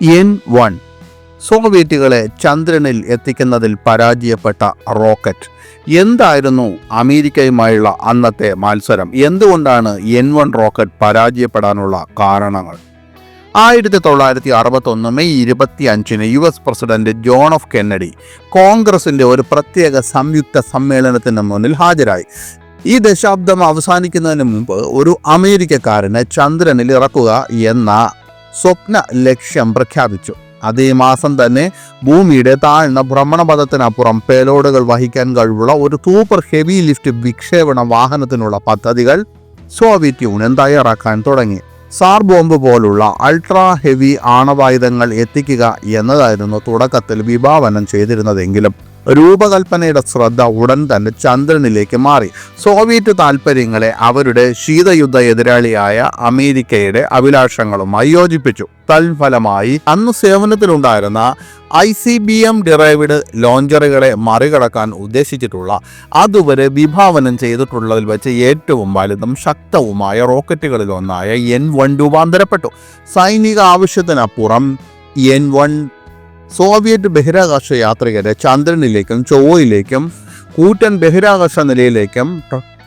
N one സോവിയറ്റുകളെ ചന്ദ്രനിൽ എത്തിക്കുന്നതിൽ പരാജയപ്പെട്ട റോക്കറ്റ്. എന്തായിരുന്നു അമേരിക്കയുമായുള്ള അന്നത്തെ മത്സരം? എന്തുകൊണ്ടാണ് എൻ വൺ റോക്കറ്റ് പരാജയപ്പെടാനുള്ള കാരണങ്ങൾ? ആയിരത്തി തൊള്ളായിരത്തി അറുപത്തൊന്ന് മെയ് ഇരുപത്തി അഞ്ചിന് U S president John of Kennedy കോൺഗ്രസിന്റെ ഒരു പ്രത്യേക സംയുക്ത സമ്മേളനത്തിന് മുന്നിൽ ഹാജരായി. ഈ ദശാബ്ദം അവസാനിക്കുന്നതിന് മുമ്പ് ഒരു അമേരിക്കക്കാരനെ ചന്ദ്രനിൽ ഇറക്കുക എന്ന സ്വപ്ന ലക്ഷ്യം പ്രഖ്യാപിച്ചു. അതേ മാസം തന്നെ ഭൂമിയുടെ താഴ്ന്ന ഭ്രമണപഥത്തിനപ്പുറം പേലോഡുകൾ വഹിക്കാൻ കഴിവുള്ള ഒരു സൂപ്പർ ഹെവി ലിഫ്റ്റ് വിക്ഷേപണ വാഹനത്തിനുള്ള പദ്ധതികൾ സോവിയറ്റ് യൂണിയൻ തയ്യാറാക്കാൻ തുടങ്ങി. സാർ ബോംബ് പോലുള്ള അൾട്രാ ഹെവി ആണവായുധങ്ങൾ എത്തിക്കുക എന്നതായിരുന്നു തുടക്കത്തിൽ വിഭാവനം ചെയ്തിരുന്നതെങ്കിലും. രൂപകൽപ്പനയുടെ ശ്രദ്ധ ഉടൻ തന്നെ ചന്ദ്രനിലേക്ക് മാറി. സോവിയറ്റ് താൽപ്പര്യങ്ങളെ അവരുടെ ശീതയുദ്ധ എതിരാളിയായ അമേരിക്കയുടെ അഭിലാഷങ്ങളുമായി യോജിപ്പിച്ചു. തൽഫലമായി അന്ന് സേവനത്തിലുണ്ടായിരുന്ന I C B M derived ലോഞ്ചറുകളെ മറികടക്കാൻ ഉദ്ദേശിച്ചിട്ടുള്ള അതുവരെ വിഭാവനം ചെയ്തിട്ടുള്ളതിൽ വെച്ച് ഏറ്റവും വലുതും ശക്തവുമായ റോക്കറ്റുകളിലൊന്നായ എൻ വൺ രൂപാന്തരപ്പെട്ടു. സൈനിക ആവശ്യത്തിനപ്പുറം എൻ വൺ സോവിയറ്റ് ബഹിരാകാശ യാത്രികരെ ചന്ദ്രനിലേക്കും ചൊവ്വയിലേക്കും കൂറ്റൻ ബഹിരാകാശ നിലയിലേക്കും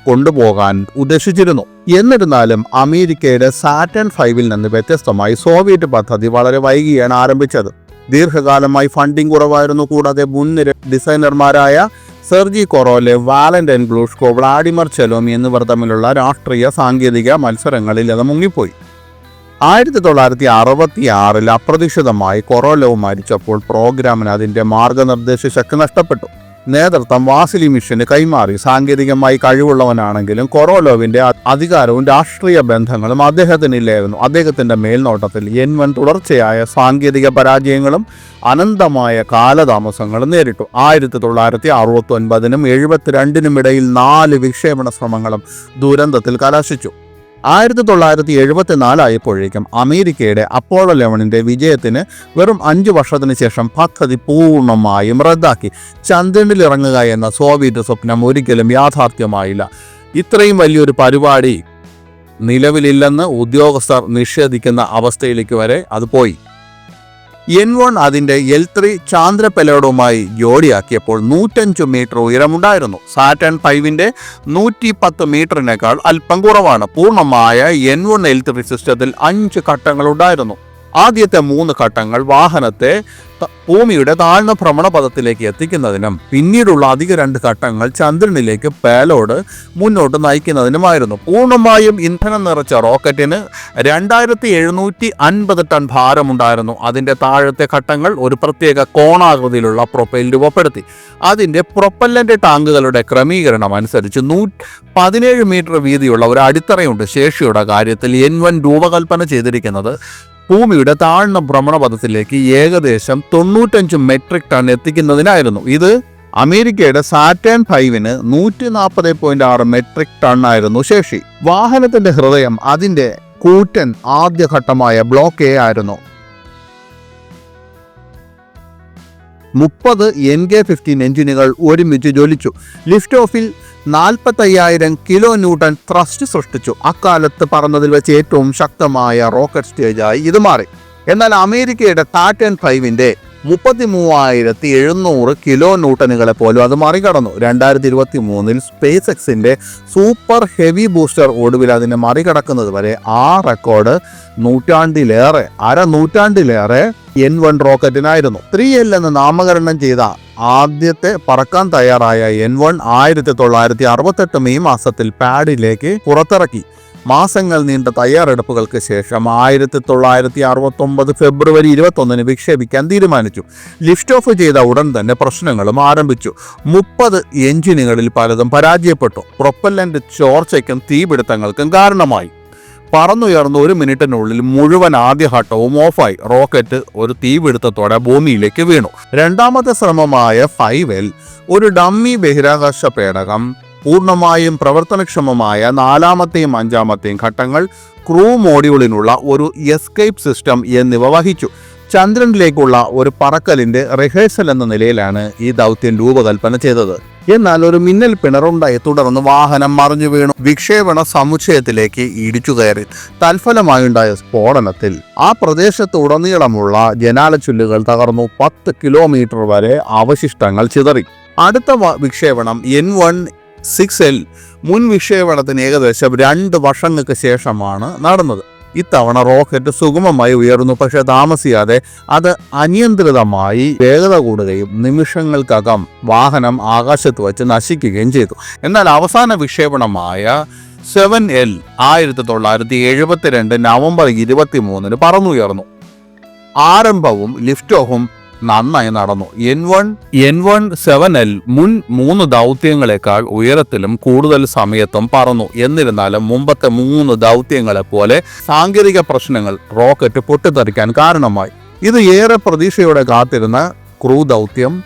കൊണ്ടുപോകാൻ ഉദ്ദേശിച്ചിരുന്നു. എന്നിരുന്നാലും അമേരിക്കയുടെ സാറ്റൻ ഫൈവിൽ നിന്ന് വ്യത്യസ്തമായി സോവിയറ്റ് പദ്ധതി വളരെ വൈകിയാണ് ആരംഭിച്ചത്. ദീർഘകാലമായി ഫണ്ടിംഗ് കുറവായിരുന്നു കൂടാതെ മുൻനിര ഡിസൈനർമാരായ Sergei Korolev Valentin Glushko Vladimir Chelomey എന്നിവർ തമ്മിലുള്ള രാഷ്ട്രീയ സാങ്കേതിക മത്സരങ്ങളിൽ അത് മുങ്ങിപ്പോയി. ആയിരത്തി തൊള്ളായിരത്തി അറുപത്തി ആറിൽ അപ്രതീക്ഷിതമായി കൊറോലോവ് മരിച്ചപ്പോൾ പ്രോഗ്രാമിന് അതിന്റെ മാർഗനിർദ്ദേശ ശക്തി നഷ്ടപ്പെട്ടു. നേതൃത്വം വാസിലി മിഷന് കൈമാറി. സാങ്കേതികമായി കഴിവുള്ളവനാണെങ്കിലും കൊറോലോവിന്റെ അധികാരവും രാഷ്ട്രീയ ബന്ധങ്ങളും അദ്ദേഹത്തിനില്ലായിരുന്നു. അദ്ദേഹത്തിന്റെ മേൽനോട്ടത്തിൽ എൻ വൻ തുടർച്ചയായ സാങ്കേതിക പരാജയങ്ങളും അനന്തമായ കാലതാമസങ്ങളും നേരിട്ടു. ആയിരത്തി തൊള്ളായിരത്തി അറുപത്തി ഒൻപതിനും എഴുപത്തിരണ്ടിനും ഇടയിൽ നാല് വിക്ഷേപണ ശ്രമങ്ങളും ദുരന്തത്തിൽ കലാശിച്ചു. ആയിരത്തി തൊള്ളായിരത്തി എഴുപത്തി നാലായപ്പോഴേക്കും അമേരിക്കയുടെ അപ്പോളോ ലെവണിന്റെ വിജയത്തിന് വെറും അഞ്ച് വർഷത്തിന് ശേഷം പദ്ധതി പൂർണമായും റദ്ദാക്കി. ചന്ദ്രനിൽ ഇറങ്ങുക എന്ന സോവിയറ്റ് സ്വപ്നം ഒരിക്കലും യാഥാർത്ഥ്യമായില്ല. ഇത്രയും വലിയൊരു പരിപാടി നിലവിലില്ലെന്ന് ഉദ്യോഗസ്ഥർ നിഷേധിക്കുന്ന അവസ്ഥയിലേക്ക് വരെ അത് പോയി. എൻ വൺ അതിന്റെ എൽ ത്രീ ചാന്ദ്ര പെലോഡുമായി ജോഡിയാക്കിയപ്പോൾ നൂറ്റഞ്ച് മീറ്റർ ഉയരമുണ്ടായിരുന്നു. സാറ്റൻ ഫൈവിന്റെ നൂറ്റി പത്ത് മീറ്ററിനേക്കാൾ അല്പം കുറവാണ്. പൂർണമായ എൻ വൺ എൽ ത്രീ സിസ്റ്റത്തിൽ അഞ്ച് ഘട്ടങ്ങളുണ്ടായിരുന്നു. ആദ്യത്തെ മൂന്ന് ഘട്ടങ്ങൾ വാഹനത്തെ ഭൂമിയുടെ താഴ്ന്ന ഭ്രമണപഥത്തിലേക്ക് എത്തിക്കുന്നതിനും പിന്നീടുള്ള അധിക രണ്ട് ഘട്ടങ്ങൾ ചന്ദ്രനിലേക്ക് പേലോട് മുന്നോട്ട് നയിക്കുന്നതിനുമായിരുന്നു. പൂർണമായും ഇന്ധനം നിറച്ച റോക്കറ്റിന് രണ്ടായിരത്തി എഴുന്നൂറ്റി അൻപത് ടൺ ഭാരമുണ്ടായിരുന്നു. അതിന്റെ താഴത്തെ ഘട്ടങ്ങൾ ഒരു പ്രത്യേക കോണാകൃതിയിലുള്ള പ്രൊപ്പൈൽ രൂപപ്പെടുത്തി. അതിന്റെ പ്രൊപ്പല്ലന്റ് ടാങ്കുകളുടെ ക്രമീകരണം അനുസരിച്ച് നൂ പതിനേഴ് മീറ്റർ വീതിയുള്ള ഒരു അടിത്തറയുണ്ട്. ശേഷിയുടെ കാര്യത്തിൽ എൻ വൻ രൂപകൽപ്പന ചെയ്തിരിക്കുന്നത് ഭൂമിയുടെ താഴ്ന്ന ഭ്രമണപഥത്തിലേക്ക് ഏകദേശം തൊണ്ണൂറ്റഞ്ച് മെട്രിക് ടൺ എത്തിക്കുന്നതിനായിരുന്നു. ഇത് അമേരിക്കയുടെ സാറ്റേൺ ഫൈവിന് നൂറ്റി നാൽപ്പത് പോയിന്റ് ആറ് മെട്രിക് ടൺ ആയിരുന്നു ശേഷി. വാഹനത്തിന്റെ ഹൃദയം അതിന്റെ കൂറ്റൻ ആദ്യഘട്ടമായ ബ്ലോക്ക് എ ആയിരുന്നു. മുപ്പത് എൻ കെ ഫിഫ്റ്റീൻ എഞ്ചിനുകൾ ഒരുമിച്ച് ജ്വലിച്ചു. ലിഫ്റ്റ് ഓഫിൽ നാൽപ്പത്തയ്യായിരം കിലോ ന്യൂട്ടൺ ത്രസ്റ്റ് സൃഷ്ടിച്ചു. അക്കാലത്ത് പറന്നതിൽ വെച്ച് ഏറ്റവും ശക്തമായ റോക്കറ്റ് സ്റ്റേജായി ഇത് മാറി. എന്നാൽ അമേരിക്കയുടെ ടാറ്റൻ ഫൈവിന്റെ മുപ്പത്തി മൂവായിരത്തി എഴുന്നൂറ് കിലോ ന്യൂട്ടനുകളെ പോലും അത് മറികടന്നു. രണ്ടായിരത്തി ഇരുപത്തി മൂന്നിൽ സ്പേസ് എക്സിന്റെ സൂപ്പർ ഹെവി ബൂസ്റ്റർ ഒടുവിൽ അതിനെ മറികടക്കുന്നത് വരെ ആ റെക്കോർഡ് നൂറ്റാണ്ടിലേറെ അര നൂറ്റാണ്ടിലേറെ എൻ വൺ റോക്കറ്റിനായിരുന്നു ത്രീ എൽ എന്ന് നാമകരണം ചെയ്ത ആദ്യത്തെ പറക്കാൻ തയ്യാറായ എൻ വൺ ആയിരത്തി തൊള്ളായിരത്തി അറുപത്തെട്ട് മെയ് മാസത്തിൽ പാഡിലേക്ക് പുറത്തിറക്കി. മാസങ്ങൾ നീണ്ട തയ്യാറെടുപ്പുകൾക്ക് ശേഷം ആയിരത്തി തൊള്ളായിരത്തി അറുപത്തൊമ്പത് ഫെബ്രുവരി ഇരുപത്തൊന്നിന് വിക്ഷേപിക്കാൻ തീരുമാനിച്ചു. ലിഫ്റ്റ് ഓഫ് ചെയ്ത ഉടൻ തന്നെ പ്രശ്നങ്ങളും ആരംഭിച്ചു. മുപ്പത് എഞ്ചിനുകളിൽ പലതും പരാജയപ്പെട്ടു. പ്രൊപ്പല്ലന്റ് ചോർച്ചയ്ക്കും തീപിടുത്തങ്ങൾക്കും കാരണമായി. പറന്നുയർന്ന ഒരു മിനിറ്റിനുള്ളിൽ മുഴുവൻ ആദ്യ ഘട്ടവും ഓഫായി. റോക്കറ്റ് ഒരു തീപിടുത്തത്തോടെ ഭൂമിയിലേക്ക് വീണു. രണ്ടാമത്തെ ശ്രമമായ ഫൈവൽ ഒരു ഡമ്മി ബഹിരാകാശ പേടകം പൂർണമായും പ്രവർത്തനക്ഷമമായ നാലാമത്തെയും അഞ്ചാമത്തെയും ഘട്ടങ്ങൾ ക്രൂ മോഡ്യൂളിനുള്ള ഒരു എസ്കേപ്പ് സിസ്റ്റം എന്നിവ വഹിച്ചു. ചന്ദ്രനിലേക്കുള്ള ഒരു പറക്കലിന്റെ റിഹേഴ്സൽ എന്ന നിലയിലാണ് ഈ ദൗത്യം രൂപകൽപ്പന ചെയ്തത്. എന്നാൽ ഒരു മിന്നൽ പിണറുണ്ടായി തുടർന്ന് വാഹനം മറിഞ്ഞു വീണു. വിക്ഷേപണ സമുച്ചയത്തിലേക്ക് ഇടിച്ചു കയറി. തൽഫലമായുണ്ടായ സ്ഫോടനത്തിൽ ആ പ്രദേശത്ത് ഉടനീളമുള്ള ജനാലച്ചുല്ലുകൾ തകർന്നു. പത്ത് കിലോമീറ്റർ വരെ അവശിഷ്ടങ്ങൾ ചിതറി. അടുത്ത വിക്ഷേപണം എൻ വൺ സിക്സ് എൽ. മുൻ വിക്ഷേപണത്തിന് ഏകദേശം രണ്ട് വർഷങ്ങൾക്ക് ശേഷമാണ് നടന്നത്. ഇത്തവണ റോക്കറ്റ് സുഗമമായി ഉയർന്നു പക്ഷേ താമസിയാതെ അത് അനിയന്ത്രിതമായി വേഗത കൂടുകയും നിമിഷങ്ങൾക്കകം വാഹനം ആകാശത്ത് വച്ച് നശിക്കുകയും ചെയ്തു. എന്നാൽ അവസാന വിക്ഷേപണമായ സെവൻ എൽ ആയിരത്തി തൊള്ളായിരത്തി എഴുപത്തിരണ്ട് നവംബർ ഇരുപത്തി മൂന്നിന് പറന്നുയർന്നു. ആരംഭവും ലിഫ്റ്റ് ഓഫും നന്നായി നടന്നു. N one N one seven L മുൻ മൂന്ന് ദൗത്യങ്ങളെക്കാൾ ഉയരത്തിലും കൂടുതൽ സമയത്തും പറന്നു. എന്നിരുന്നാലും മുമ്പത്തെ മൂന്ന് ദൗത്യങ്ങളെ പോലെ സാങ്കേതിക പ്രശ്നങ്ങൾ റോക്കറ്റ് പൊട്ടിത്തെറിക്കാൻ കാരണമായി. ഇത് ഏറെ പ്രതീക്ഷയോടെ കാത്തിരുന്ന ക്രൂ ദൗത്യം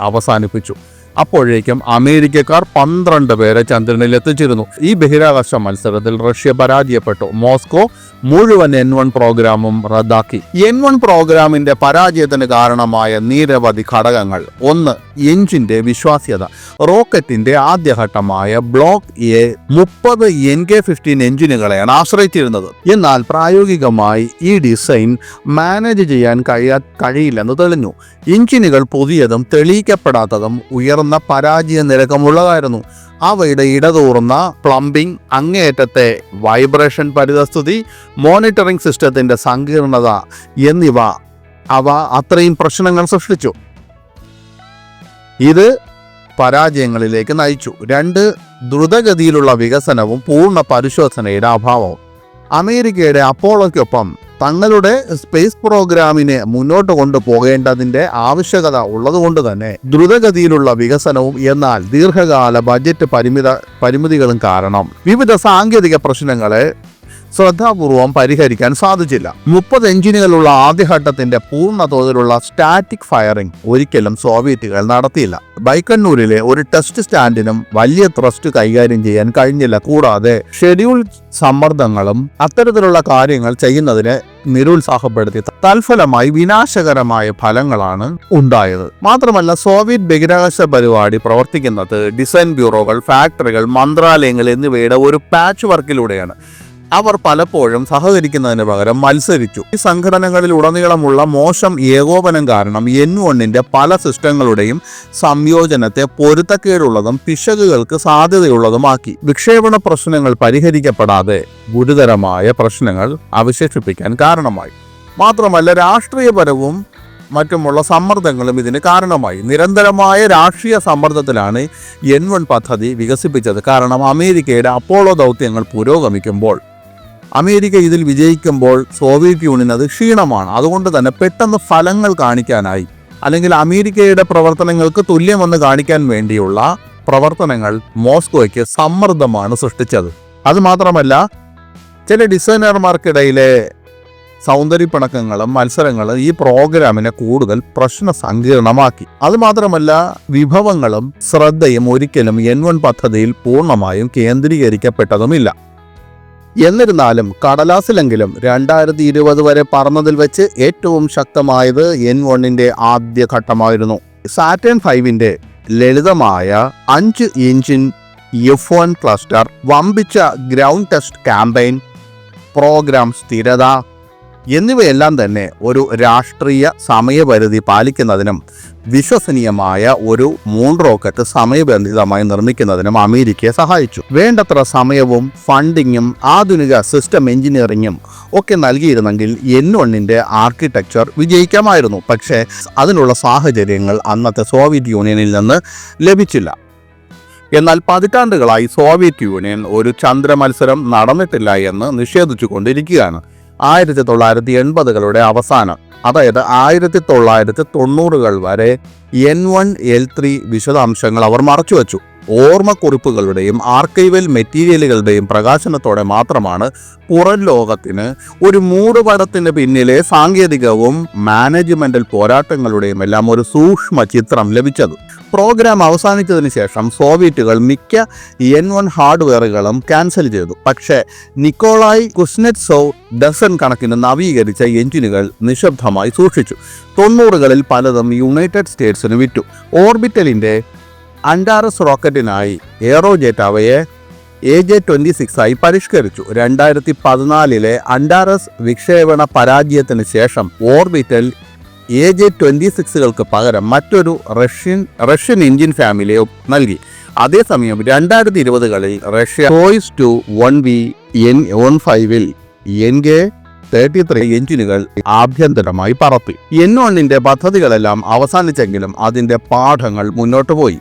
അവസാനിപ്പിച്ചു. അപ്പോഴേക്കും അമേരിക്കക്കാർ പന്ത്രണ്ട് പേരെ ചന്ദ്രനിൽ എത്തിച്ചിരുന്നു. ഈ ബഹിരാകാശ മത്സരത്തിൽ റഷ്യ പരാജയപ്പെട്ടു. മോസ്കോ മുഴുവൻ എൻ വൺ പ്രോഗ്രാമും റദ്ദാക്കി. എൻ വൺ പ്രോഗ്രാമിന്റെ പരാജയത്തിന് കാരണമായ നിരവധി ഘടകങ്ങൾ. ഒന്ന് എഞ്ചിന്റെ വിശ്വാസ്യത. റോക്കറ്റിന്റെ ആദ്യഘട്ടമായ ബ്ലോക്ക് എ മുപ്പത് എൻ കെ ഫിഫ്റ്റീൻ എഞ്ചിനുകളെയാണ് ആശ്രയിച്ചിരുന്നത്. എന്നാൽ പ്രായോഗികമായി ഈ ഡിസൈൻ മാനേജ് ചെയ്യാൻ കഴിയാ കഴിയില്ലെന്ന് തെളിഞ്ഞു. എഞ്ചിനുകൾ പുതിയതും തെളിയിക്കപ്പെടാത്തതും ഉയർന്ന പരാജയ നിരക്കമുള്ളതായിരുന്നു അവയുടെ ഇടതൂർന്ന പ്ലംബിംഗ് അങ്ങേയറ്റത്തെ വൈബ്രേഷൻ പരിതസ്ഥിതി മോണിറ്ററിംഗ് സിസ്റ്റത്തിന്റെ സങ്കീർണത എന്നിവ അവ അത്രയും പ്രശ്നങ്ങൾ സൃഷ്ടിച്ചു. ഇത് പരാജയങ്ങളിലേക്ക് നയിച്ചു. രണ്ട് ദ്രുതഗതിയിലുള്ള വികസനവും പൂർണ പരിശോധനയുടെ അഭാവവും. അമേരിക്കയുടെ അപ്പോളോയ്ക്കൊപ്പം തങ്ങളുടെ സ്പേസ് പ്രോഗ്രാമിനെ മുന്നോട്ട് കൊണ്ടുപോകേണ്ടതിന്റെ ആവശ്യകത ഉള്ളതുകൊണ്ട് തന്നെ ദ്രുതഗതിയിലുള്ള വികസനവും എന്നാൽ ദീർഘകാല ബജറ്റ് പരിമിത പരിമിതികളും കാരണം വിവിധ സാങ്കേതിക പ്രശ്നങ്ങളെ ശ്രദ്ധാപൂർവം പരിഹരിക്കാൻ സാധിച്ചില്ല. മുപ്പത് എഞ്ചിനുകളുള്ള ആദ്യഘട്ടത്തിന്റെ പൂർണ തോതിലുള്ള സ്റ്റാറ്റിക് ഫയറിംഗ് ഒരിക്കലും സോവിയറ്റുകൾ നടത്തിയില്ല. ബൈക്കണ്ണൂരിലെ ഒരു ടെസ്റ്റ് സ്റ്റാൻഡിനും വലിയ ത്രസ്റ്റ് കൈകാര്യം ചെയ്യാൻ കഴിഞ്ഞില്ല. കൂടാതെ ഷെഡ്യൂൾ സമ്മർദ്ദങ്ങളും അത്തരത്തിലുള്ള കാര്യങ്ങൾ ചെയ്യുന്നതിനെ നിരുത്സാഹപ്പെടുത്തി തൽഫലമായി വിനാശകരമായ ഫലങ്ങളാണ് ഉണ്ടായത്. മാത്രമല്ല സോവിയറ്റ് ബഹിരാകാശ പരിപാടി പ്രവർത്തിക്കുന്നത് ഡിസൈൻ ബ്യൂറോകൾ ഫാക്ടറികൾ മന്ത്രാലയങ്ങൾ എന്നിവയുടെ ഒരു പാച്ച് വർക്കിലൂടെയാണ്. അവർ പലപ്പോഴും സഹകരിക്കുന്നതിന് പകരം മത്സരിച്ചു. ഈ സംഘടനകളിൽ ഉടനീളമുള്ള മോശം ഏകോപനം കാരണം എൻ വണ്ണിന്റെ പല സിസ്റ്റങ്ങളുടെയും സംയോജനത്തെ പൊരുത്തക്കേടുള്ളതും പിശകുകൾക്ക് സാധ്യതയുള്ളതുമാക്കി. വിക്ഷേപണ പ്രശ്നങ്ങൾ പരിഹരിക്കപ്പെടാതെ ഗുരുതരമായ പ്രശ്നങ്ങൾ അവശേഷിപ്പിക്കാൻ കാരണമായി. മാത്രമല്ല രാഷ്ട്രീയപരവും മറ്റുമുള്ള സമ്മർദ്ദങ്ങളും ഇതിന് കാരണമായി. നിരന്തരമായ രാഷ്ട്രീയ സമ്മർദ്ദത്തിലാണ് എൻ വൺ പദ്ധതി വികസിപ്പിച്ചത്. കാരണം അമേരിക്കയുടെ അപ്പോളോ ദൗത്യങ്ങൾ പുരോഗമിക്കുമ്പോൾ അമേരിക്ക ഇതിൽ വിജയിക്കുമ്പോൾ സോവിയറ്റ് യൂണിയൻ അത് ക്ഷീണമാണ്. അതുകൊണ്ട് തന്നെ പെട്ടെന്ന് ഫലങ്ങൾ കാണിക്കാനായി അല്ലെങ്കിൽ അമേരിക്കയുടെ പ്രവർത്തനങ്ങൾക്ക് തുല്യമെന്ന് കാണിക്കാൻ വേണ്ടിയുള്ള പ്രവർത്തനങ്ങൾ മോസ്കോയ്ക്ക് സമ്മർദ്ദമാണ് സൃഷ്ടിച്ചത്. അത് മാത്രമല്ല ചില ഡിസൈനർമാർക്കിടയിലെ സൗന്ദര്യപ്പിണക്കങ്ങളും മത്സരങ്ങളും ഈ പ്രോഗ്രാമിനെ കൂടുതൽ പ്രശ്ന സങ്കീർണമാക്കി. അതുമാത്രമല്ല വിഭവങ്ങളും ശ്രദ്ധയും ഒരിക്കലും എൻ വൺ പദ്ധതിയിൽ പൂർണമായും കേന്ദ്രീകരിക്കപ്പെട്ടതുമില്ല. എന്നിരുന്നാലും കടലാസിലെങ്കിലും രണ്ടായിരത്തി ഇരുപത് വരെ പറന്നതിൽ വെച്ച് ഏറ്റവും ശക്തമായത് എൻ വണ്ണിന്റെ ആദ്യ ഘട്ടമായിരുന്നു. സാറ്റേൺ ഫൈവിന്റെ ലളിതമായ അഞ്ച് എഞ്ചിൻ എഫ് വൺ ക്ലസ്റ്റർ വമ്പിച്ച ഗ്രൗണ്ട് ടെസ്റ്റ് ക്യാമ്പയിൻ പ്രോഗ്രാം സ്ഥിരത എന്നിവയെല്ലാം തന്നെ ഒരു രാഷ്ട്രീയ സമയപരിധി പാലിക്കുന്നതിനും വിശ്വസനീയമായ ഒരു മൂൺ റോക്കറ്റ് സമയബന്ധിതമായി നിർമ്മിക്കുന്നതിനും അമേരിക്കയെ സഹായിച്ചു. വേണ്ടത്ര സമയവും ഫണ്ടിങ്ങും ആധുനിക സിസ്റ്റം എഞ്ചിനീയറിങ്ങും ഒക്കെ നൽകിയിരുന്നെങ്കിൽ എൻ ഒണ്ണിന്റെ ആർക്കിടെക്ചർ വിജയിക്കാമായിരുന്നു. പക്ഷേ അതിനുള്ള സാഹചര്യങ്ങൾ അന്നത്തെ സോവിയറ്റ് യൂണിയനിൽ നിന്ന് ലഭിച്ചില്ല. എന്നാൽ പതിറ്റാണ്ടുകളായി സോവിയറ്റ് യൂണിയൻ ഒരു ചന്ദ്ര മത്സരം നടന്നിട്ടില്ല എന്ന് നിഷേധിച്ചു കൊണ്ടിരിക്കുകയാണ് ആയിരത്തി തൊള്ളായിരത്തി എൺപതുകളുടെ അവസാനം അതായത് ആയിരത്തി തൊള്ളായിരത്തി തൊണ്ണൂറുകൾ വരെ എൻ വൺ എൽ ത്രീ വിശദാംശങ്ങൾ അവർ മറച്ചുവെച്ചു ഓർമ്മക്കുറിപ്പുകളുടെയും ആർക്കൈവൽ മെറ്റീരിയലുകളുടെയും പ്രകാശനത്തോടെ മാത്രമാണ് പുറം ലോകത്തിന് ഒരു മൂടുപടത്തിന് പിന്നിലെ സാങ്കേതികവും മാനേജ്മെന്റൽ പോരാട്ടങ്ങളുടെയും എല്ലാം ഒരു സൂക്ഷ്മ ചിത്രം ലഭിച്ചത്. പ്രോഗ്രാം അവസാനിച്ചതിന് ശേഷം സോവിയറ്റുകൾ മിക്ക എൻ വൺ ഹാർഡ്വെയറുകളും ക്യാൻസൽ ചെയ്തു. പക്ഷേ നിക്കോളായി കുസ്നെറ്റ്സോ ഡസൺ കണക്കിന് നവീകരിച്ച എഞ്ചിനുകൾ നിശബ്ദമായി സൂക്ഷിച്ചു. തൊണ്ണൂറുകളിൽ പലതും യുണൈറ്റഡ് സ്റ്റേറ്റ്സിന് വിറ്റു. ഓർബിറ്റലിന്റെ അൻഡാറസ് റോക്കറ്റിനായി എയറോജെറ്റ് അവയെ എ ജെ ട്വന്റി സിക്സ് ആയി പരിഷ്കരിച്ചു. രണ്ടായിരത്തി പതിനാലിലെ അൻഡാറസ് വിക്ഷേപണ പരാജയത്തിന് ശേഷം ഓർബിറ്റൽ എ ജെ ട്വന്റി സിക്സുകൾക്ക് പകരം മറ്റൊരു റഷ്യൻ റഷ്യൻ എഞ്ചിൻ ഫാമിലിയെ നൽകി. അതേസമയം രണ്ടായിരത്തി ഇരുപതുകളിൽ Russia Soyuz two one V N one ഫൈവിൽ എൻ കെ തേർട്ടി ത്രീ എഞ്ചിനുകൾ ആഭ്യന്തരമായി പറത്തി. എൻ വണ്ണിന്റെ പദ്ധതികളെല്ലാം അവസാനിച്ചെങ്കിലും അതിന്റെ പാഠങ്ങൾ മുന്നോട്ട് പോയി